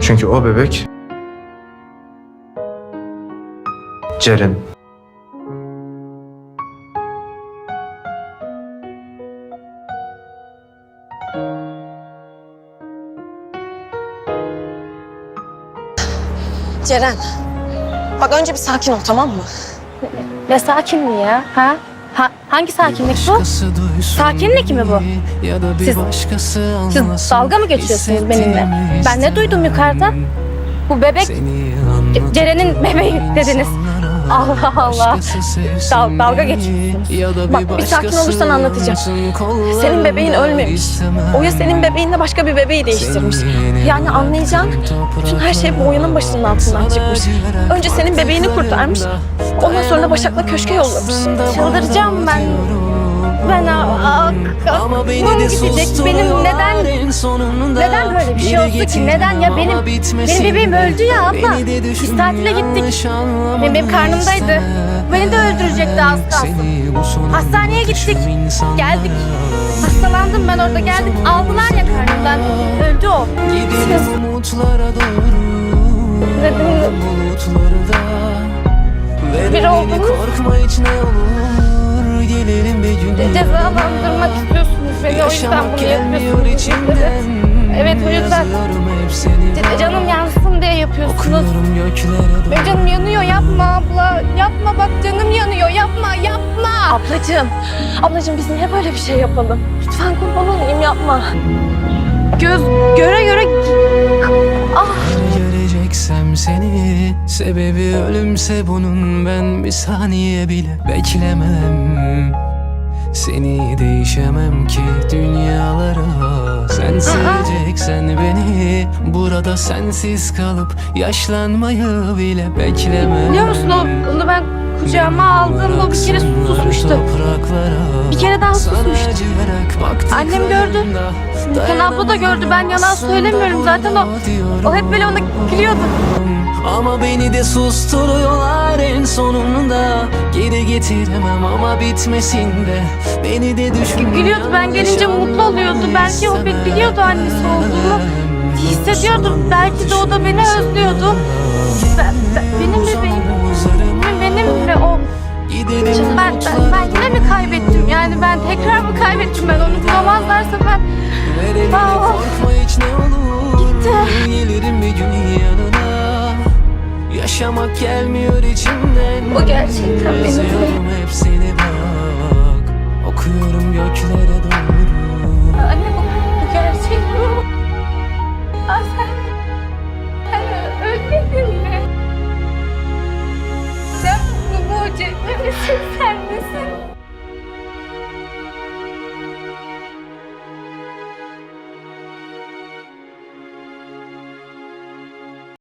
Çünkü o bebek Ceren. Ceren. Bak önce bir sakin ol tamam mı? Ne sakinliği ya? Ha? Ha hangi sakinlik bu? Sakinlik mi bu? Siz- Siz dalga mı geçiyorsunuz benimle? Ben ne duydum yukarıda? Bu bebek Ce- Ceren'in bebeği dediniz. Allah Allah. Dal- dalga geçiyorsunuz. Bak bir sakin olursan anlatacağım. Senin bebeğin ölmemiş. Oya senin bebeğinle başka bir bebeği değiştirmiş. Yani anlayacağın bütün her şey bu Oya'nın başının altından çıkmış. Önce senin bebeğini kurtarmış. Ondan sonra Başak'la köşke yollamış. Çıldıracağım ben. Ben a- a- aklım gidecek. Benim neden neden böyle bir şey oldu ki? Neden ya benim benim bebeğim öldü ya abla. Biz tatile gittik. Benim, benim karnımdaydı. Beni de öldürecekti az kalsın. Hastaneye gittik. Geldik. Hastalandım ben orada geldik. Aldılar ya karnımdan. Öldü o. Dedim Bir elini oldunuz. korkma hiç ne olur Gelelim bir gün cezalandırmak istiyorsunuz beni. O yüzden bunu yapıyorsunuz. içimden Evet, o yüzden. Canım yansın diye yapıyorsunuz. Okuyorum göklere doğru Benim canım yanıyor yapma abla. Yapma bak canım yanıyor. Yapma yapma. Ablacığım, ablacığım biz niye böyle bir şey yapalım? Lütfen kurban olayım yapma. Göz göre göre seni. Sebebi ölümse bunun Ben bir saniye bile beklemem. Seni değişemem ki dünyalara. Sen seveceksen beni Burada sensiz kalıp Yaşlanmayı bile beklemem. Biliyor musun o? Onu ben kucağıma aldığımda bir kere susmuştu. Bir kere daha susmuştu. Annem gördü. Nurten abla da gördü. Ben yalan söylemiyorum. Zaten o, o hep böyle ona gülüyordu. Ama beni de susturuyorlar en sonunda Geri getiremem ama bitmesinde Beni de düşün Gülüyordu. Ben gelince mutlu oluyordu. Belki o bi- biliyordu annesi olduğumu. Hissediyordu. Belki de o da beni özlüyordu. Ben, ben- benim bebeğim. Tekrar mı kaybettim? Ben onu bulamazlarsa ben... Aa, Korkma hiç ne olur Gitti. Gelirim bir gün yanına Yaşamak gelmiyor içimden O gerçekten benim.